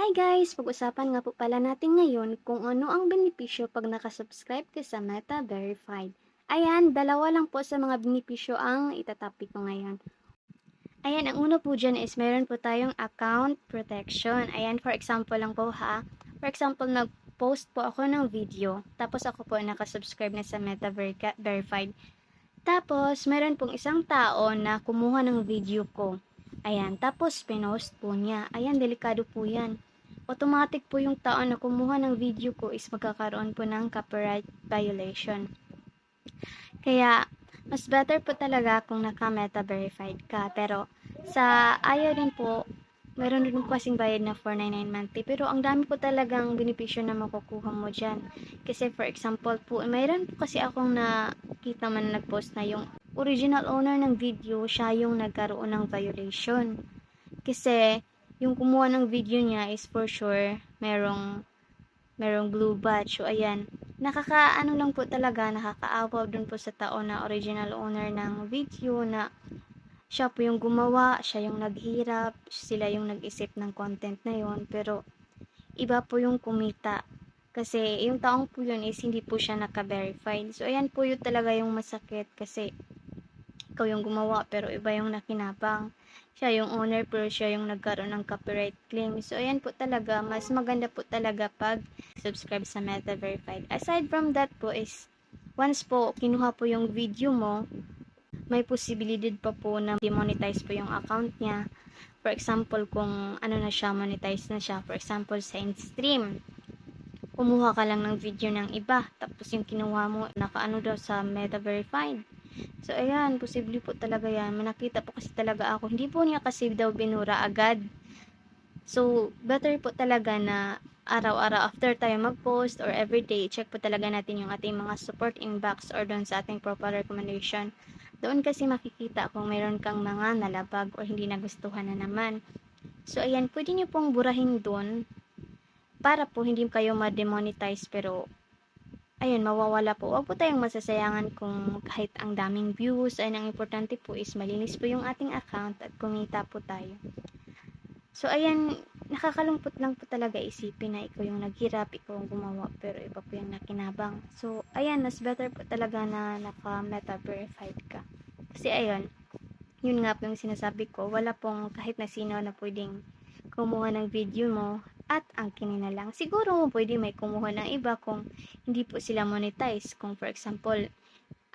Hi guys! Pag-usapan nga po pala natin ngayon kung ano ang benepisyo pag nakasubscribe ka sa Meta Verified. Ayan, dalawa lang po sa mga benepisyo ang itatopic ko ngayon. Ayan, ang una po dyan is meron po tayong account protection. Ayan, for example lang po ha. For example, nag-post po ako ng video. Tapos ako po nakasubscribe na sa Meta Verified. Tapos, meron pong isang tao na kumuha ng video ko. Ayan, tapos pinost po niya. Ayan, delikado po yan. Automatic po yung tao na kumuha ng video ko is magkakaroon po ng copyright violation. Kaya, mas better po talaga kung naka-meta verified ka. Pero, sa ayaw din po, meron din po kasing bayad na 499 monthly. Pero, ang dami po talagang benepisyo na makukuha mo dyan. Kasi, for example po, mayroon po kasi akong nakita man na nag-post na yung original owner ng video, siya yung nagkaroon ng violation. Kasi, yung kumuha ng video niya is for sure, merong, merong blue badge. So, ayan. Nakakaano lang po talaga, nakakaawa dun po sa tao na original owner ng video na siya po yung gumawa, siya yung naghirap, sila yung nag-isip ng content na yon pero iba po yung kumita. Kasi yung taong po yun is hindi po siya naka-verified. So, ayan po yun talaga yung masakit kasi ikaw yung gumawa pero iba yung nakinabang. Siya yung owner pero siya yung nagkaroon ng copyright claim. So, ayan po talaga. Mas maganda po talaga pag subscribe sa Meta Verified. Aside from that po is, once po kinuha po yung video mo, may posibilidad pa po na demonetize po yung account niya. For example, kung ano na siya, monetize na siya. For example, sa InStream. Kumuha ka lang ng video ng iba. Tapos yung kinuha mo, nakaano daw sa Meta Verified. So, ayan, posible po talaga yan. May nakita po kasi talaga ako. Hindi po niya kasi daw binura agad. So, better po talaga na araw-araw after tayo mag-post or everyday, check po talaga natin yung ating mga support inbox or doon sa ating proper recommendation. Doon kasi makikita kung mayroon kang mga nalabag or hindi nagustuhan na naman. So, ayan, pwede nyo pong burahin doon para po hindi kayo ma-demonetize pero ayun, mawawala po. Huwag po tayong masasayangan kung kahit ang daming views. Ay, ang importante po is malinis po yung ating account at kumita po tayo. So, ayan, nakakalungkot lang po talaga isipin na ikaw yung naghirap, ikaw yung gumawa, pero iba po yung nakinabang. So, ayan, mas better po talaga na naka-meta verified ka. Kasi, ayun, yun nga po yung sinasabi ko, wala pong kahit na sino na pwedeng kumuha ng video mo at ang kinina lang. Siguro pwede may kumuha ng iba kung hindi po sila monetize. Kung for example,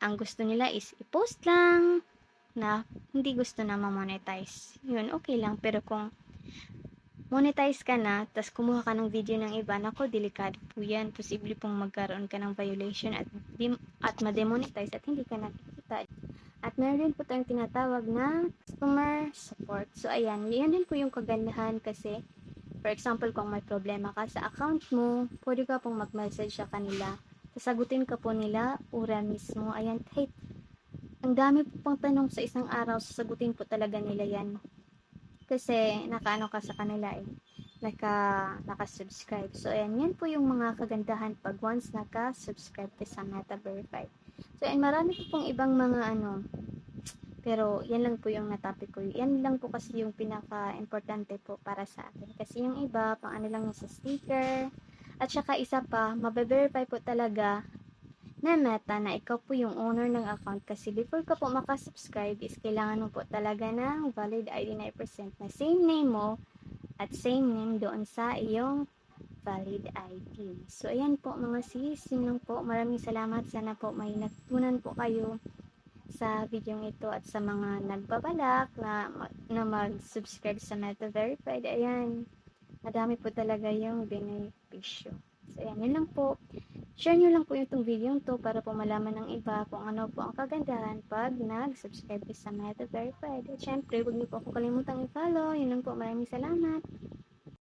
ang gusto nila is i-post lang na hindi gusto na ma-monetize. Yun, okay lang. Pero kung monetize ka na, tas kumuha ka ng video ng iba, nako, delikado po yan. Posible pong magkaroon ka ng violation at, dim- at ma-demonetize at hindi ka nakikita. At meron din po tayong tinatawag na customer support. So, ayan, yan din po yung kagandahan kasi For example, kung may problema ka sa account mo, pwede ka pong mag-message sa kanila. Sasagutin ka po nila, ura mismo. Ayan, kahit ang dami po pang tanong sa isang araw, sasagutin po talaga nila yan. Kasi, nakaano ka sa kanila eh. Naka, naka-subscribe. So, ayan, yan po yung mga kagandahan pag once naka-subscribe ka sa Meta Verified. So, ayan, marami po pong ibang mga ano, pero, yan lang po yung natopic ko. Yan lang po kasi yung pinaka-importante po para sa akin. Kasi yung iba, pang ano lang sa sticker. At saka isa pa, mabe-verify po talaga na meta na ikaw po yung owner ng account. Kasi before ka po makasubscribe is kailangan mo po talaga ng valid ID 9% na same name mo at same name doon sa iyong valid ID. So, ayan po mga sis. Yun po. Maraming salamat. Sana po may natutunan po kayo sa video ito at sa mga nagbabalak na, na mag-subscribe sa Meta Verified. Ayan, madami po talaga yung benepisyo. So, ayan, yun lang po. Share nyo lang po itong video to para po malaman ng iba kung ano po ang kagandahan pag nag-subscribe sa Meta Verified. At syempre, huwag niyo po ako kalimutang i-follow. Yun lang po. Maraming salamat.